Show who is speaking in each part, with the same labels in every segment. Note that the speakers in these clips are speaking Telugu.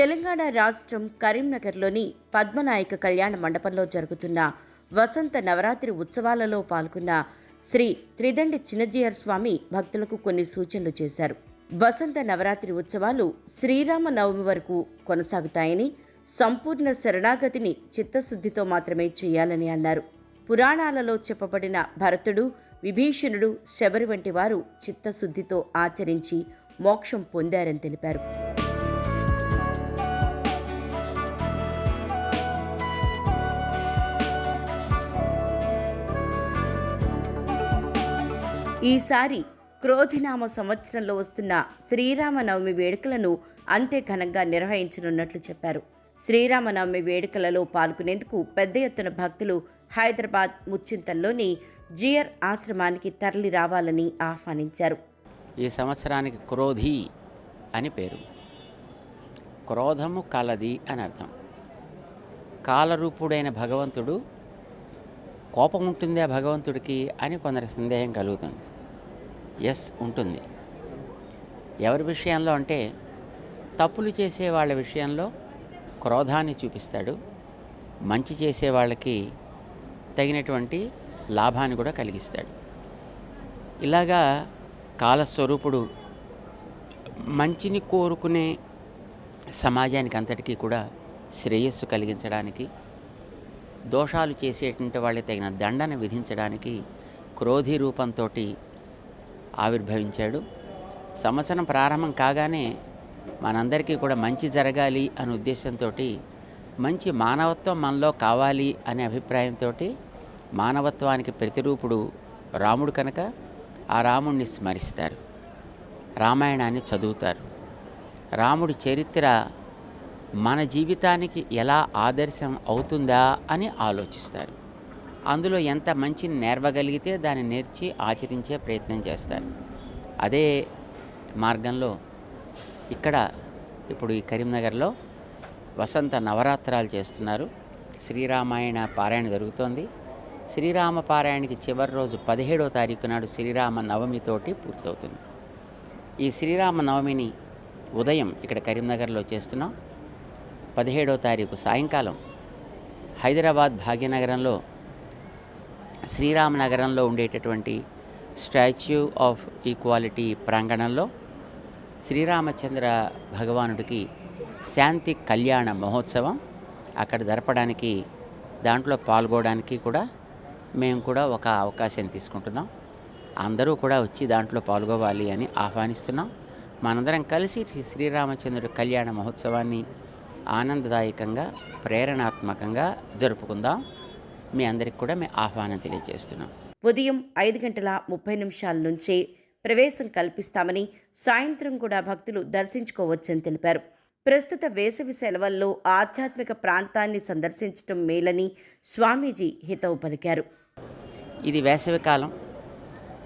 Speaker 1: తెలంగాణ రాష్ట్రం కరీంనగర్లోని పద్మనాయక కళ్యాణ మండపంలో జరుగుతున్న వసంత నవరాత్రి ఉత్సవాలలో పాల్గొన్న శ్రీ త్రిదండి చిన్నజీయర్ స్వామి భక్తులకు కొన్ని సూచనలు చేశారు. వసంత నవరాత్రి ఉత్సవాలు శ్రీరామ నవమి వరకు కొనసాగుతాయని సంపూర్ణ శరణాగతిని చిత్తశుద్ధితో మాత్రమే చేయాలని అన్నారు. పురాణాలలో చెప్పబడిన భరతుడు విభీషణుడు శబరి వంటి వారు చిత్తశుద్ధితో ఆచరించి మోక్షం పొందారని తెలిపారు. ఈసారి క్రోధినామ సంవత్సరంలో వస్తున్న శ్రీరామనవమి వేడుకలను అంతే ఘనంగా నిర్వహించనున్నట్లు చెప్పారు. శ్రీరామనవమి వేడుకలలో పాల్గొనేందుకు పెద్ద ఎత్తున భక్తులు హైదరాబాద్ ముచ్చింతల్లోని జియర్ ఆశ్రమానికి తరలి రావాలని ఆహ్వానించారు.
Speaker 2: ఈ సంవత్సరానికి క్రోధి అని పేరు. క్రోధము కలది అని అర్థం. కాలరూపుడైన భగవంతుడు కోపం ఉంటుందా భగవంతుడికి అని కొందరికి సందేహం కలుగుతుంది. ఎస్ ఉంటుంది. ఎవరి విషయంలో అంటే తప్పులు చేసే వాళ్ళ విషయంలో క్రోధాన్ని చూపిస్తాడు. మంచి చేసే వాళ్ళకి తగినటువంటి లాభాన్ని కూడా కలిగిస్తాడు. ఇలాగా కాలస్వరూపుడు మంచిని కోరుకునే సమాజానికి అంతటికీ కూడా శ్రేయస్సు కలిగించడానికి దోషాలు చేసేటువంటి వాళ్ళకి తగిన దండన విధించడానికి క్రోధి రూపంతో ఆవిర్భవించాడు. సంవత్సరం ప్రారంభం కాగానే మనందరికీ కూడా మంచి జరగాలి అనే ఉద్దేశంతో మంచి మానవత్వం మనలో కావాలి అనే అభిప్రాయంతో మానవత్వానికి ప్రతిరూపుడు రాముడు కనుక ఆ రాముడిని స్మరిస్తారు. రామాయణాన్ని చదువుతారు. రాముడి చరిత్ర మన జీవితానికి ఎలా ఆదర్శం అవుతుందా అని ఆలోచిస్తారు. అందులో ఎంత మంచిని నేర్వగలిగితే దాన్ని నేర్చి ఆచరించే ప్రయత్నం చేస్తారు. అదే మార్గంలో ఇక్కడ ఇప్పుడు ఈ కరీంనగర్లో వసంత నవరాత్రాలు చేస్తున్నారు. శ్రీరామాయణ పారాయణ జరుగుతోంది. శ్రీరామ పారాయణకి చివరి రోజు పదిహేడో తారీఖు నాడు శ్రీరామ నవమితోటి పూర్తవుతుంది. ఈ శ్రీరామ నవమిని ఉదయం ఇక్కడ కరీంనగర్లో చేస్తున్నాం. పదిహేడవ తారీఖు సాయంకాలం హైదరాబాద్ భాగ్యనగరంలో శ్రీరామనగరంలో ఉండేటటువంటి స్టాచ్యూ ఆఫ్ ఈక్వాలిటీ ప్రాంగణంలో శ్రీరామచంద్ర భగవానుడికి శాంతి కళ్యాణ మహోత్సవం అక్కడ జరపడానికి దాంట్లో పాల్గొనడానికి కూడా మేము కూడా ఒక అవకాశం తీసుకుంటున్నాం. అందరూ కూడా వచ్చి దాంట్లో పాల్గొవాలి అని ఆహ్వానిస్తున్నాం. మనందరం కలిసి శ్రీ శ్రీరామచంద్రుడి కళ్యాణ మహోత్సవాన్ని ఆనందదాయకంగా ప్రేరణాత్మకంగా జరుపుకుందాం. మీ అందరికి కూడా మేము ఆహ్వానం తెలియజేస్తున్నాం.
Speaker 1: ఉదయం ఐదు గంటల ముప్పై నిమిషాల నుంచే ప్రవేశం కల్పిస్తామని సాయంత్రం కూడా భక్తులు దర్శించుకోవచ్చని తెలిపారు. ప్రస్తుత వేసవి సెలవుల్లో ఆధ్యాత్మిక ప్రాంతాన్ని సందర్శించడం మేలని స్వామీజీ హితవు పలికారు.
Speaker 2: ఇది వేసవి కాలం.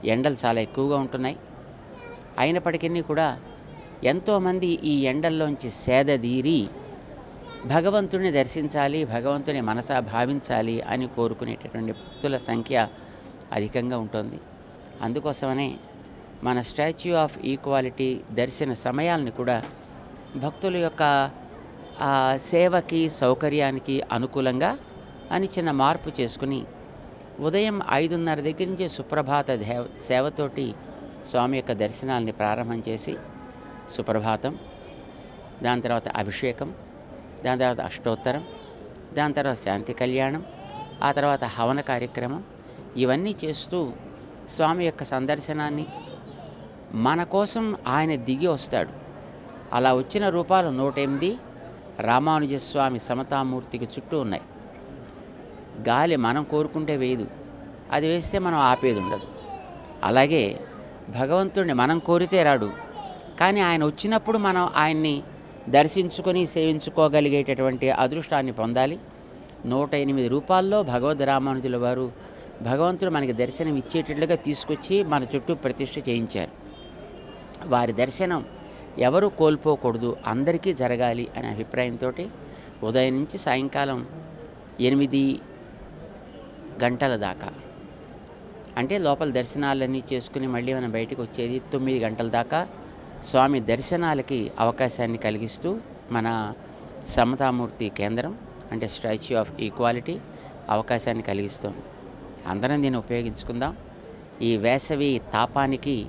Speaker 2: ఎండలు చాలా ఎక్కువగా ఉంటున్నాయి. అయినప్పటికీ కూడా ఎంతోమంది ఈ ఎండల్లోంచి సేదదీరి భగవంతుడిని దర్శించాలి భగవంతుని మనసా భావించాలి అని కోరుకునేటటువంటి భక్తుల సంఖ్య అధికంగా ఉంటుంది. అందుకోసమనే మన స్టాచ్యూ ఆఫ్ ఈక్వాలిటీ దర్శన సమయాల్ని కూడా భక్తుల యొక్క ఆ, సేవకి సౌకర్యానికి అనుకూలంగా అని చిన్న మార్పు చేసుకుని ఉదయం ఐదున్నర దగ్గర నుంచి సుప్రభాత దేవ సేవతోటి స్వామి యొక్క దర్శనాల్ని ప్రారంభం చేసి సుప్రభాతం దాని తర్వాత అభిషేకం దాని తర్వాత అష్టోత్తరం దాని తర్వాత శాంతి కళ్యాణం ఆ తర్వాత హవన కార్యక్రమం. ఇవన్నీ చేస్తూ స్వామి యొక్క సందర్శనాన్ని మన కోసం ఆయన దిగి వస్తాడు. అలా వచ్చిన రూపాలు నూట ఎనిమిది రామానుజస్వామి సమతామూర్తికి చుట్టూ ఉన్నాయి. గాలి మనం కోరుకుంటే వేయదు. అది వేస్తే మనం ఆపేది ఉండదు. అలాగే భగవంతుడిని మనం కోరితే రాడు. కానీ ఆయన వచ్చినప్పుడు మనం ఆయన్ని దర్శించుకొని సేవించుకోగలిగేటటువంటి అదృష్టాన్ని పొందాలి. నూట ఎనిమిది రూపాల్లో భగవద్ రామానుజుల వారు భగవంతుడు మనకి దర్శనం ఇచ్చేటట్లుగా తీసుకొచ్చి మన చుట్టూ ప్రతిష్ఠ చేయించారు. వారి దర్శనం ఎవరు కోల్పోకూడదు అందరికీ జరగాలి అనే అభిప్రాయంతో ఉదయం నుంచి సాయంకాలం ఎనిమిది గంటల దాకా. అంటే లోపల దర్శనాలన్నీ చేసుకుని మళ్ళీ మనం బయటకు వచ్చేది తొమ్మిది గంటల దాకా. స్వామి దర్శనాలకి అవకాశాన్ని కలిగిస్తూ మన సమతామూర్తి కేంద్రం అంటే స్టాచ్యూ ఆఫ్ ఈక్వాలిటీ అవకాశాన్ని కలిగిస్తుంది. అందరం దీన్ని ఉపయోగించుకుందాం. ఈ వేసవి తాపానికి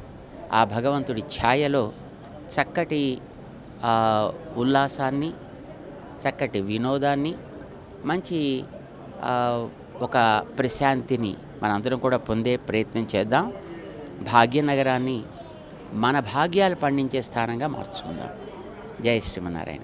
Speaker 2: ఆ భగవంతుడి ఛాయలో చక్కటి ఉల్లాసాన్ని చక్కటి వినోదాన్ని మంచి ఒక ప్రశాంతిని మనందరం కూడా పొందే ప్రయత్నం చేద్దాం. భాగ్యనగరాన్ని మన భాగ్యాలు పండించే స్థానంగా మార్చుకుందాం. జై శ్రీమన్నారాయణ.